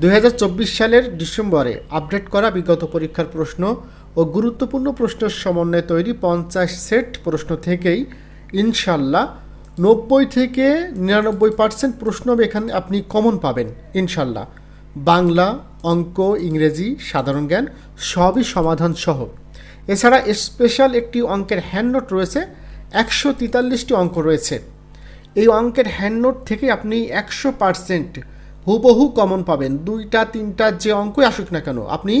দু হাজার চব্বিশ সালের ডিসেম্বরে আপডেট করা বিগত পরীক্ষার প্রশ্ন ও গুরুত্বপূর্ণ প্রশ্নের সমন্বয়ে তৈরি পঞ্চাশ সেট প্রশ্ন থেকেই ইনশাল্লাহ নব্বই থেকে নিরানব্বই পার্সেন্ট প্রশ্ন এখানে আপনি কমন পাবেন, ইনশাল্লাহ। বাংলা, অঙ্ক, ইংরেজি, সাধারণ জ্ঞান সবই সমাধান সহ এছাড়া স্পেশাল একটি অঙ্কের হ্যান্ডনোট রয়েছে, একশো তেতাল্লিশটি অঙ্ক রয়েছে। এই অঙ্কের হ্যান্ডনোট থেকে আপনি একশো পার্সেন্ট হুবহু কমন পাবেন। দুইটা, তিনটা যে অঙ্কই আসুক না কেন, আপনি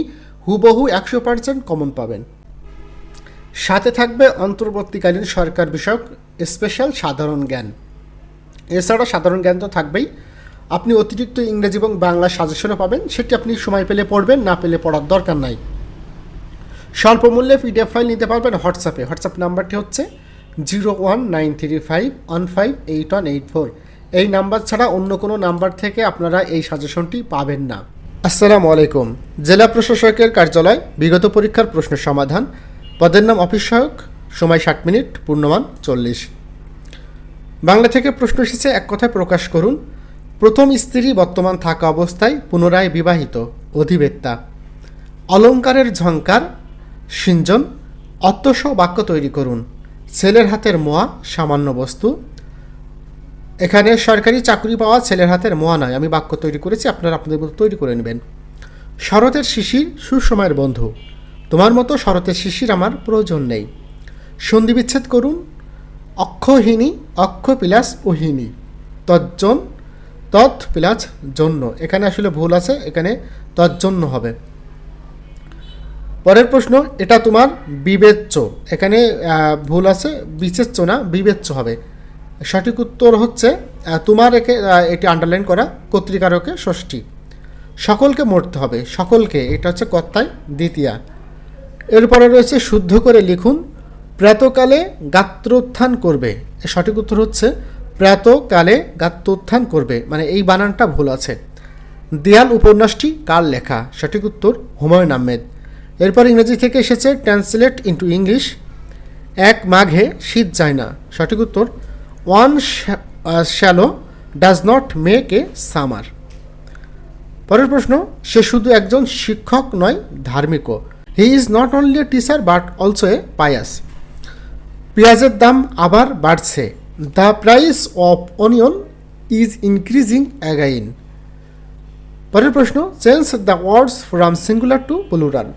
হুবহু একশো পার্সেন্ট কমন পাবেন। সাথে থাকবে অন্তর্বর্তীকালীন সরকার বিষয়ক স্পেশাল সাধারণ জ্ঞান। এছাড়া সাধারণ জ্ঞান তো থাকবেই। আপনি অতিরিক্ত ইংরেজি এবং বাংলা সাজেশনও পাবেন। সেটি আপনি সময় পেলে পড়বেন, না পেলে পড়ার দরকার নাই। স্বল্প মূল্যে পিডিএফ ফাইল নিতে পারবেন হোয়াটসঅ্যাপে হোয়াটসঅ্যাপ নাম্বারটি হচ্ছে zero one nine three five one five eight one eight four এই নাম্বার ছাড়া অন্য কোনো নাম্বার থেকে আপনারা এই সাজেশনটি পাবেন না। আসসালামু আলাইকুম। জেলা প্রশাসকের কার্যালয়, বিগত পরীক্ষার প্রশ্নের সমাধান। পদের নাম অফিস সহায়ক, সময় ষাট মিনিট, পূর্ণমান চল্লিশ। বাংলা থেকে প্রশ্ন এসেছে, এক কথায় প্রকাশ করুন। প্রথম স্ত্রী বর্তমান থাকা অবস্থায় পুনরায় বিবাহিত, অধিবেত্তা। অলঙ্কারের ঝঙ্কার সিঞ্জন অত্যসহ বাক্য তৈরি করুন। ছেলের হাতের মোয়া, সামান্য বস্তু। এখানে সরকারি চাকরি পাওয়া ছেলের হাতের মোয়া নয়। আমি বাক্য তৈরি করেছি, আপনারা আপনাদের মতো তৈরি করে নেবেন। শরতের শিশির সুসময়ের বন্ধু। তোমার মতো শরতের শিশির আমার প্রয়োজন নেই। সন্ধি বিচ্ছেদ করুন। অক্ষহীনী অক্ষ পিলাস ওহিনী তজ্জন, তৎ পিলাস জন্য। এখানে আসলে ভুল আছে, এখানে তজ্জন্য হবে। পরের প্রশ্ন, এটা তোমার বিবেচ্য। এখানে ভুল আছে বিচেচ্য না, বিবেচ্য হবে। সঠিক উত্তর হচ্ছে তোমার একে এটি আন্ডারলাইন করা কর্তৃকারকে ষষ্ঠী। সকলকে মরতে হবে। সকলকে, এটা হচ্ছে কর্তায় দ্বিতীয়া। এরপরে রয়েছে, শুদ্ধ করে লিখুন, প্রাতকালে গাত্রোত্থান করবে। সঠিক উত্তর হচ্ছে, প্রাতকালে গাত্রোত্থান করবে। মানে এই বানানটা ভুল আছে। দেয়াল উপন্যাসটি কার লেখা? সঠিক উত্তর, হুমায়ুন আহমেদ। এরপর ইংরেজি থেকে এসেছে ট্রান্সলেট ইন্টু ইংলিশ এক মাঘে শীত যায় না। সঠিক উত্তর one swallow does not make a summer পরের প্রশ্ন, সে শুধু একজন শিক্ষক নয়, ধার্মিকও। He is not only a teacher but also a pious পেঁয়াজের দাম আবার বাড়ছে। The price of onion is increasing again পরের প্রশ্ন change the words from singular to plural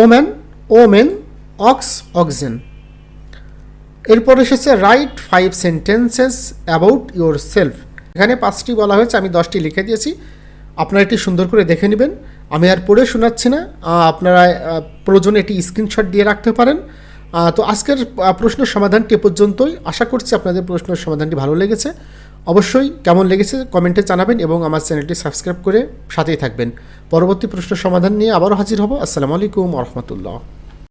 woman women ox oxen এরপর এসেছে write five sentences about yourself এখানে পাঁচটি বলা হয়েছে আমি দশটি লিখে দিয়েছি। আপনারা এটি সুন্দর করে দেখে নেবেন। আমি আর পড়ে শোনাচ্ছি না। আপনারা প্রয়োজনে এটি স্ক্রিনশট দিয়ে রাখতে পারেন। তো আজকের আহ, প্রশ্নের সমাধানটি পর্যন্তই। আশা করছি আপনাদের প্রশ্নের সমাধানটি ভালো লেগেছে। অবশ্যই কেমন লেগেছে কমেন্টে জানাবেন এবং আমার চ্যানেলটি সাবস্ক্রাইব করে সাথেই থাকবেন। পরবর্তী প্রশ্নের সমাধান নিয়ে আবারও হাজির হব। আসসালামু আলাইকুম রহমতুল্লাহ।